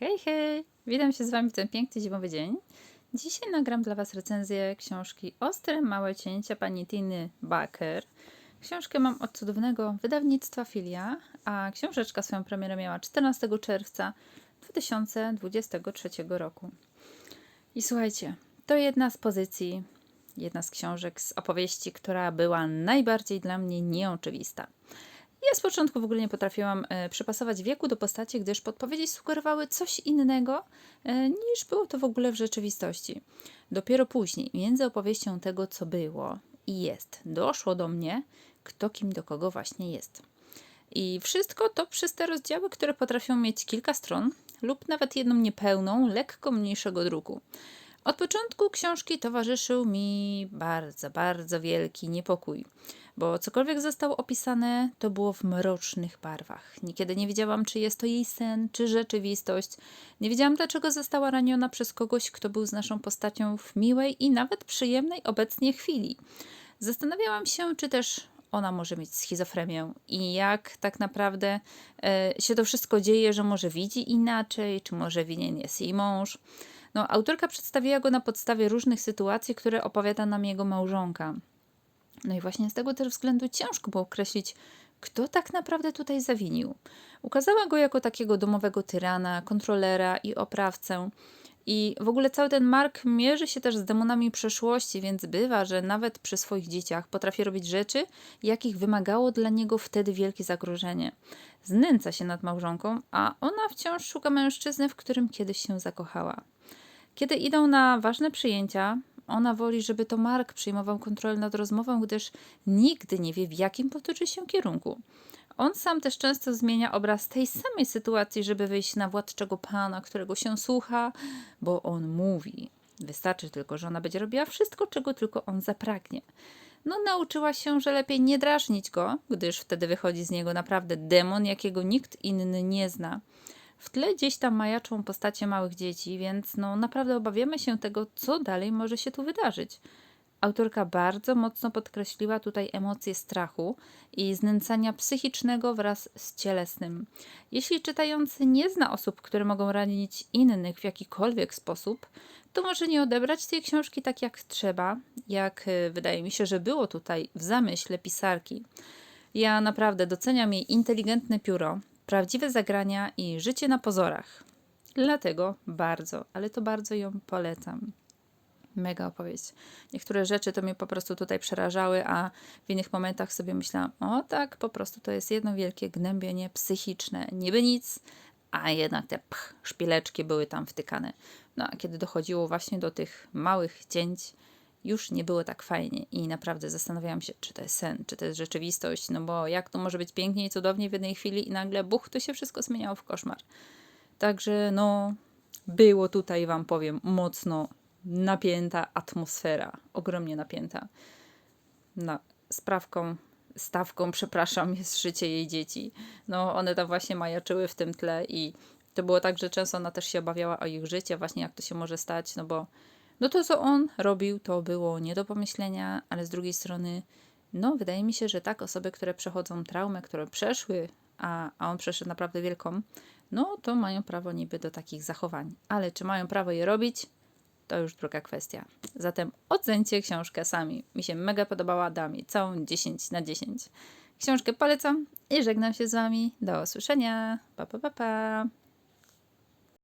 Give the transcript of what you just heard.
Hej, hej! Witam się z Wami w ten piękny zimowy dzień. Dzisiaj nagram dla Was recenzję książki Ostre Małe Cięcia pani Tiny Baker. Książkę mam od cudownego wydawnictwa Filia, a książeczka swoją premierę miała 14 czerwca 2023 roku. I słuchajcie, to jedna z pozycji, jedna z książek z opowieści, która była najbardziej dla mnie nieoczywista. Ja z początku w ogóle nie potrafiłam e, przypasować wieku do postaci, gdyż podpowiedzi sugerowały coś innego e, niż było to w ogóle w rzeczywistości. Dopiero później, między opowieścią tego, co było i jest, doszło do mnie, kto kim do kogo właśnie jest. I wszystko to przez te rozdziały, które potrafią mieć kilka stron lub nawet jedną niepełną, lekko mniejszego druku. Od początku książki towarzyszył mi bardzo, bardzo wielki niepokój, bo cokolwiek zostało opisane, to było w mrocznych barwach. Niekiedy nie wiedziałam, czy jest to jej sen, czy rzeczywistość. Nie wiedziałam, dlaczego została raniona przez kogoś, kto był z naszą postacią w miłej i nawet przyjemnej obecnie chwili. Zastanawiałam się, czy też ona może mieć schizofrenię i jak tak naprawdę e, się to wszystko dzieje, że może widzi inaczej, czy może winien jest jej mąż. No, autorka przedstawiła go na podstawie różnych sytuacji, które opowiada nam jego małżonka. No i właśnie z tego też względu ciężko było określić, kto tak naprawdę tutaj zawinił. Ukazała go jako takiego domowego tyrana, kontrolera i oprawcę. I w ogóle cały ten Mark mierzy się też z demonami przeszłości, więc bywa, że nawet przy swoich dzieciach potrafi robić rzeczy, jakich wymagało dla niego wtedy wielkie zagrożenie. Znęca się nad małżonką, a ona wciąż szuka mężczyzny, w którym kiedyś się zakochała. Kiedy idą na ważne przyjęcia, ona woli, żeby to Mark przyjmował kontrolę nad rozmową, gdyż nigdy nie wie, w jakim potoczy się kierunku. On sam też często zmienia obraz tej samej sytuacji, żeby wyjść na władczego pana, którego się słucha, bo on mówi. Wystarczy tylko, że ona będzie robiła wszystko, czego tylko on zapragnie. No, nauczyła się, że lepiej nie drażnić go, gdyż wtedy wychodzi z niego naprawdę demon, jakiego nikt inny nie zna. W tle gdzieś tam majaczą postacie małych dzieci, więc no naprawdę obawiamy się tego, co dalej może się tu wydarzyć. Autorka bardzo mocno podkreśliła tutaj emocje strachu i znęcania psychicznego wraz z cielesnym. Jeśli czytający nie zna osób, które mogą ranić innych w jakikolwiek sposób, to może nie odebrać tej książki tak jak trzeba, jak y, wydaje mi się, że było tutaj w zamyśle pisarki. Ja naprawdę doceniam jej inteligentne pióro, prawdziwe zagrania i życie na pozorach. Dlatego bardzo, ale to bardzo ją polecam. Mega opowieść. Niektóre rzeczy to mnie po prostu tutaj przerażały, a w innych momentach sobie myślałam, o tak, po prostu to jest jedno wielkie gnębienie psychiczne. Niby nic, a jednak te pch, szpileczki były tam wtykane. No a kiedy dochodziło właśnie do tych małych cięć, już nie było tak fajnie i naprawdę zastanawiałam się, czy to jest sen, czy to jest rzeczywistość, no bo jak to może być pięknie i cudownie w jednej chwili i nagle buch, to się wszystko zmieniało w koszmar. Także no, było tutaj, wam powiem, mocno napięta atmosfera, ogromnie napięta. Na sprawką, stawką, przepraszam, jest życie jej dzieci. No, one tam właśnie majaczyły w tym tle i to było tak, że często ona też się obawiała o ich życie, właśnie jak to się może stać, no bo no to, co on robił, to było nie do pomyślenia, ale z drugiej strony, no, wydaje mi się, że tak, osoby, które przechodzą traumę, które przeszły, a, a on przeszedł naprawdę wielką, no to mają prawo niby do takich zachowań. Ale czy mają prawo je robić? To już druga kwestia. Zatem ocencie książkę sami. Mi się mega podobała, dam jej całą 10 na 10. Książkę polecam i żegnam się z Wami. Do usłyszenia. Pa, pa, pa, pa.